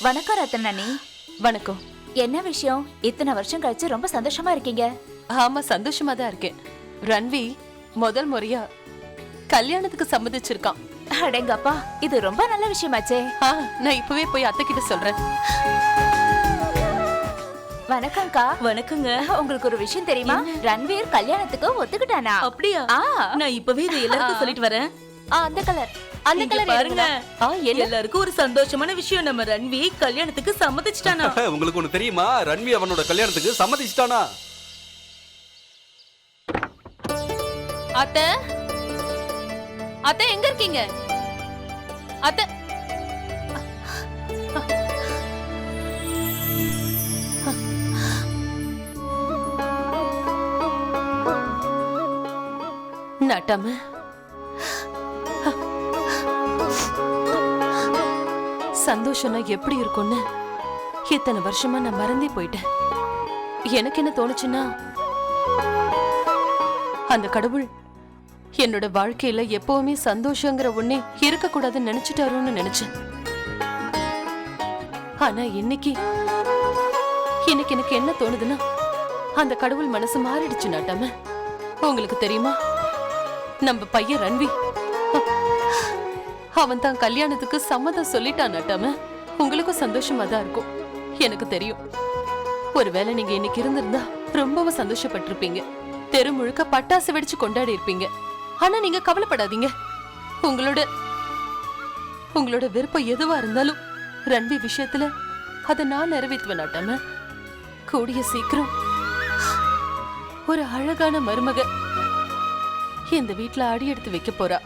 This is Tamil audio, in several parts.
வணக்கம் ரத்னனி வணக்கம். என்ன விஷயம்? இத்தனை வருஷம் கழிச்சு ரொம்ப சந்தோஷமா இருக்கீங்க. ஆமா சந்தோஷமா தான் இருக்கேன். ரன்வி முதல் முறையா கல்யாணத்துக்கு சம்மதிச்சிருக்கான். அடேங்கப்பா இது ரொம்ப நல்ல விஷயமாச்சே. ஆ, நான் இப்பவே போய் அத்தை கிட்ட சொல்றேன். வணக்கம்க்கா. வணக்கங்க. உங்களுக்கு ஒரு விஷயம் தெரியுமா? ரன்வீர் கல்யாணத்துக்கு ஒத்துக்கிட்டானா? அப்படியா? ஆ. நான் இப்பவே இதை எல்லாருக்கும் சொல்லிட்டு வரேன். அந்த கலர் அந்த கலர் பாருங்க. எல்லாருக்கும் ஒரு சந்தோஷமான விஷயம். நம்ம ரன்வி கல்யாணத்துக்கு சம்மதிச்சிட்டானா? உங்களுக்கு ஒண்ணு தெரியுமா? ரன்வி அவனோட கல்யாணத்துக்கு சம்மதிச்சிட்டானா? அத்தை? அத்தை எங்க இருக்கீங்க? அத்தை. நட்டாம சந்தோஷம்னா எப்படி இருக்கும்னு இத்தனை வருஷமா நான் மறந்தே போயிட்டேன். எனக்கு என்ன தோணுச்சுன்னா அந்த கடவுள் என்னோட வாழ்க்கையில எப்பவுமே சந்தோஷங்கிற ஒண்ணே இருக்கக்கூடாதுன்னு நினைச்சிட்டாருன்னு நினைச்சேன். ஆனா இன்னைக்கு இன்னைக்கு எனக்கு என்ன தோணுதுன்னா அந்த கடவுள் மனசு மாறிடுச்சு நாட்டாம. உங்களுக்கு தெரியுமா? நம்ம பையன் ரன்வி. அவன் தான் கல்யாணத்துக்கு சம்மதம் சொல்லிட்டான் நட்டாம. உங்களுக்கும் சந்தோஷமா தான் இருக்கும். எனக்கு தெரியும். ஒருவேளை நீங்க இன்னைக்கு இருந்திருந்தா ரொம்பவும் சந்தோஷப்பட்டிருப்பீங்க. தெரு முழுக்க பட்டாசு வெடிச்சு கொண்டாடி இருப்பீங்க. ஆனா நீங்க கவலைப்படாதீங்க. உங்களோட உங்களோட விருப்பம் எதுவா இருந்தாலும் ரன்வி விஷயத்துல அதை நான் நிறைவேற்றுவேன் நாட்டாம. கூடிய சீக்கிரம் ஒரு அழகான மருமக இந்த வீட்ல அடி எடுத்து வைக்க போறா.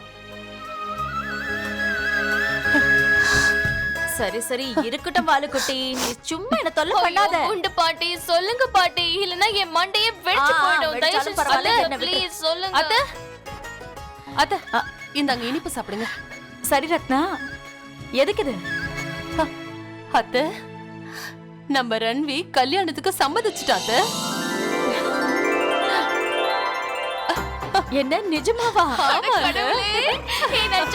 சரி சரி இருக்கட்டும் பாலுக்குட்டி நீ சும்மா என்ன தொல்லை பண்ணாத. உண்டு பாட்டி சொல்லுங்க பாட்டி. இல்லனா என் மண்டையே வெடிச்சு ஆ, போயிடும். தயவு வெடிச்சாலும் செஞ்சு பரவாயில்ல, சொல்லுங்க என்ன விட்டு. ப்ளீஸ் சொல்லுங்க. அத்த. அத்த. இந்தாங்க இனிப்பு சாப்பிடுங்க. சரி ரத்னா. எதுக்கு இது? அத்த. நம்ம ரன்வி கல்யாணத்துக்கு சம்மதிச்சுட்டா அத்த. என்ன நிஜமாவா? ஏய் நான்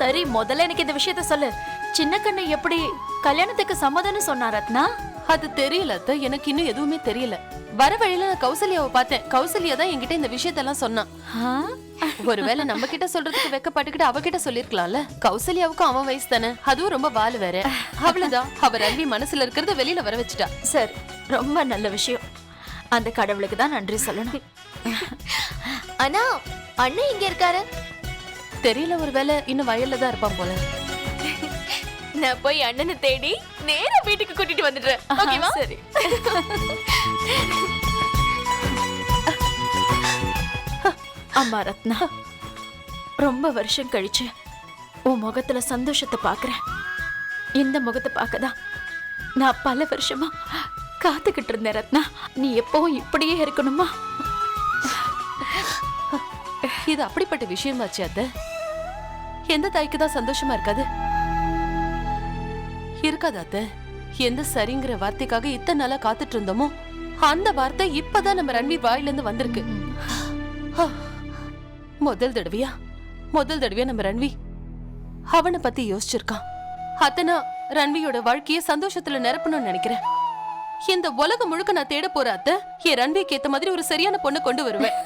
சரி முதல்ல எனக்கு இந்த விஷயத்த சொல்லு. சின்ன கண்ணு எப்படி கல்யாணத்துக்கு சம்மதம்னு சொன்னா ரத்னா? அது தெரியல அத்த. எனக்கு இன்னும் எதுவுமே தெரியல. வர வழியில நான் கௌசல்யாவை பார்த்தேன். கௌசல்யா தான் என்கிட்ட இந்த விஷயத்தெல்லாம் சொன்னான். ஆ? ஒருவேளை நம்ம கிட்ட சொல்றதுக்கு வெக்கப்பட்டுக்கிட்டு அவகிட்ட சொல்லிருக்கலாம்ல கௌசல்யாவுக்கும் அவன் வயசு தானே. அதுவும் ரொம்ப வால் வேற. அவ்வளவுதான். அவ ரன்வி மனசுல இருக்கிறத வெளியில வர வச்சுட்டா. சரி ரொம்ப நல்ல விஷயம். அந்த கடவுளுக்கு தான் நன்றி சொல்லணும். அண்ணா அண்ணன் இங்க இருக்காரு? தெரியல ஒருவேளை இன்னும் வயல்ல தான் இருப்பான் போல. நான் போய் அண்ணனை தேடி நேரா வீட்டுக்கு கூட்டிட்டு வந்துடுறேன். ஓகேவா? சரி. அம்மா ரத்னா. ரொம்ப வருஷம் கழிச்சு உன் முகத்துல சந்தோஷத்தை பார்க்கறேன் இந்த முகத்தை பார்க்க தான் நான் பல வருஷமா காத்துக்கிட்டு இருந்தேன் ரத்னா. நீ எப்பவும் இப்படியே இருக்கணுமா? இது அப்படிப்பட்ட விஷயமாச்சு அத்த. எந்த தாய்க்கு தான் சந்தோஷமா இருக்காது? இருக்காது அத்த. எந்த சரிங்கிற வார்த்தைக்காக இத்தனை நாளா காத்துட்டு இருந்தோமோ அந்த வார்த்தை இப்பதான் நம்ம ரன்வீர் வாயிலிருந்து வந்திருக்கு. முதல் தடவையா? முதல் தடவையா நம்ம ரன்வி அவனை பத்தி யோசிச்சிருக்கான். அத்தனா ரன்வியோட வாழ்க்கைய சந்தோஷத்துல நிரப்பணும்னு நினைக்கிறேன். இந்த உலகம் முழுக்க நான் தேட போற அத்த என் ரன்விக்கு ஏத்த மாதிரி ஒரு சரியான பொண்ணை கொண்டு வருவேன்.